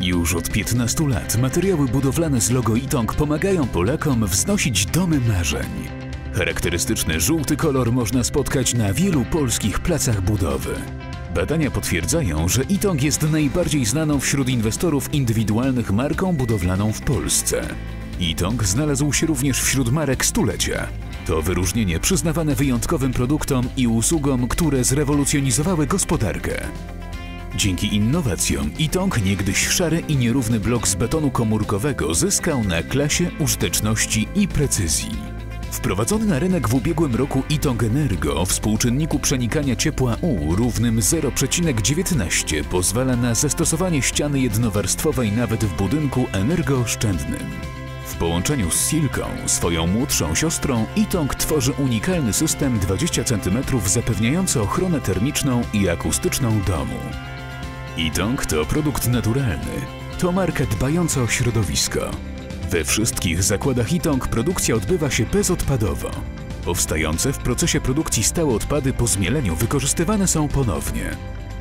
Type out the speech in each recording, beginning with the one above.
Już od 15 lat materiały budowlane z logo Itong pomagają Polakom wznosić domy marzeń. Charakterystyczny żółty kolor można spotkać na wielu polskich placach budowy. Badania potwierdzają, że Itong jest najbardziej znaną wśród inwestorów indywidualnych marką budowlaną w Polsce. Itong znalazł się również wśród marek stulecia. To wyróżnienie przyznawane wyjątkowym produktom i usługom, które zrewolucjonizowały gospodarkę. Dzięki innowacjom Itong niegdyś szary i nierówny blok z betonu komórkowego zyskał na klasie, użyteczności i precyzji. Wprowadzony na rynek w ubiegłym roku Itong Energo o współczynniku przenikania ciepła U równym 0,19 pozwala na zastosowanie ściany jednowarstwowej nawet w budynku energooszczędnym. W połączeniu z Silką, swoją młodszą siostrą, Itong tworzy unikalny system 20 cm zapewniający ochronę termiczną i akustyczną domu. Itong to produkt naturalny. To marka dbająca o środowisko. We wszystkich zakładach Itong produkcja odbywa się bezodpadowo. Powstające w procesie produkcji stałe odpady po zmieleniu wykorzystywane są ponownie.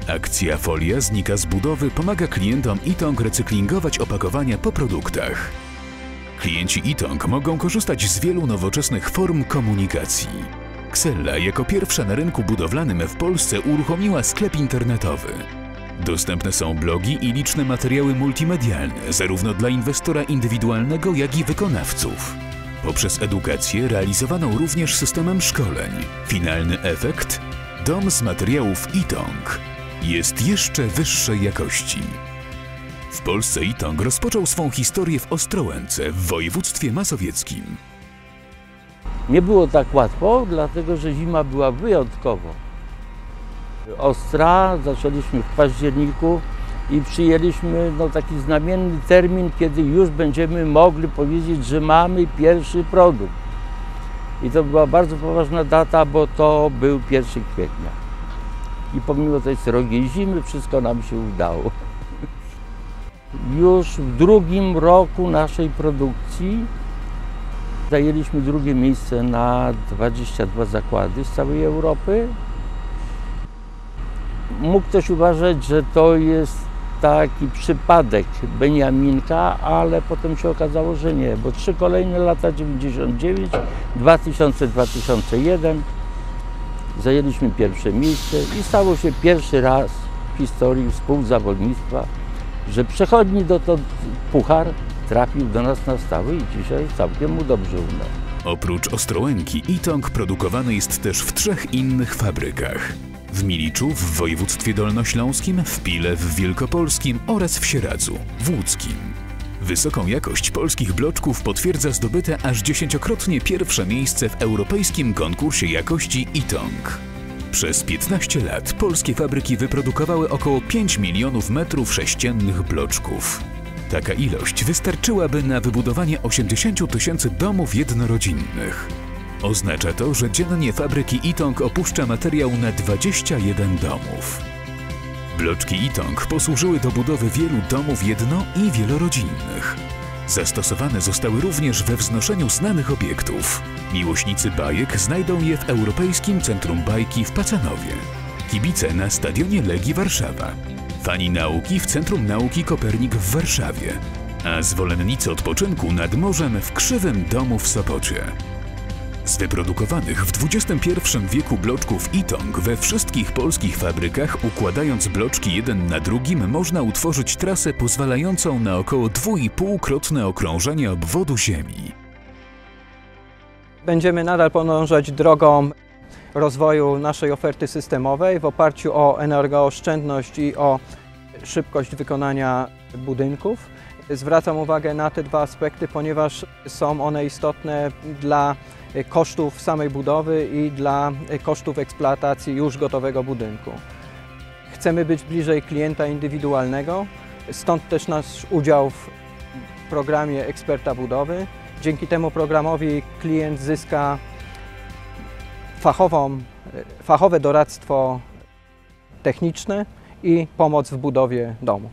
Akcja Folia znika z budowy pomaga klientom Itong recyklingować opakowania po produktach. Klienci Itong mogą korzystać z wielu nowoczesnych form komunikacji. Xella jako pierwsza na rynku budowlanym w Polsce uruchomiła sklep internetowy. Dostępne są blogi i liczne materiały multimedialne, zarówno dla inwestora indywidualnego, jak i wykonawców. Poprzez edukację realizowaną również systemem szkoleń. Finalny efekt? Dom z materiałów Itong jest jeszcze wyższej jakości. W Polsce Itong rozpoczął swą historię w Ostrołęce w województwie mazowieckim. Nie było tak łatwo, dlatego że zima była wyjątkowo ostra. Zaczęliśmy w październiku i przyjęliśmy no, taki znamienny termin, kiedy już będziemy mogli powiedzieć, że mamy pierwszy produkt. I to była bardzo poważna data, bo to był 1 kwietnia. I pomimo tej srogiej zimy wszystko nam się udało. Już w drugim roku naszej produkcji zajęliśmy drugie miejsce na 22 zakłady z całej Europy. Mógł ktoś uważać, że to jest taki przypadek Beniaminka, ale potem się okazało, że nie, bo trzy kolejne lata 99, 2000, 2001 zajęliśmy pierwsze miejsce i stało się pierwszy raz w historii współzawodnictwa, że przechodni dotąd puchar trafił do nas na stałe i dzisiaj całkiem mu dobrze u nas. Oprócz Ostrołęki, Itong produkowany jest też w trzech innych fabrykach. W Miliczu w województwie dolnośląskim, w Pile w Wielkopolskim oraz w Sieradzu w Łódzkim. Wysoką jakość polskich bloczków potwierdza zdobyte aż dziesięciokrotnie pierwsze miejsce w europejskim konkursie jakości Itong. Przez 15 lat polskie fabryki wyprodukowały około 5 milionów metrów sześciennych bloczków. Taka ilość wystarczyłaby na wybudowanie 80 tysięcy domów jednorodzinnych. Oznacza to, że dziennie fabryki Itong opuszcza materiał na 21 domów. Bloczki Itong posłużyły do budowy wielu domów jedno- i wielorodzinnych. Zastosowane zostały również we wznoszeniu znanych obiektów. Miłośnicy bajek znajdą je w Europejskim Centrum Bajki w Pacanowie. Kibice na Stadionie Legii Warszawa. Fani nauki w Centrum Nauki Kopernik w Warszawie. A zwolennicy odpoczynku nad morzem w Krzywym Domu w Sopocie. Z wyprodukowanych w XXI wieku bloczków Itong we wszystkich polskich fabrykach, układając bloczki jeden na drugim, można utworzyć trasę pozwalającą na około 2,5-krotne okrążenie obwodu Ziemi. Będziemy nadal podążać drogą rozwoju naszej oferty systemowej w oparciu o energooszczędność i o szybkość wykonania budynków. Zwracam uwagę na te dwa aspekty, ponieważ są one istotne dla kosztów samej budowy i dla kosztów eksploatacji już gotowego budynku. Chcemy być bliżej klienta indywidualnego, stąd też nasz udział w programie eksperta budowy. Dzięki temu programowi klient zyska fachową, fachowe doradztwo techniczne i pomoc w budowie domu.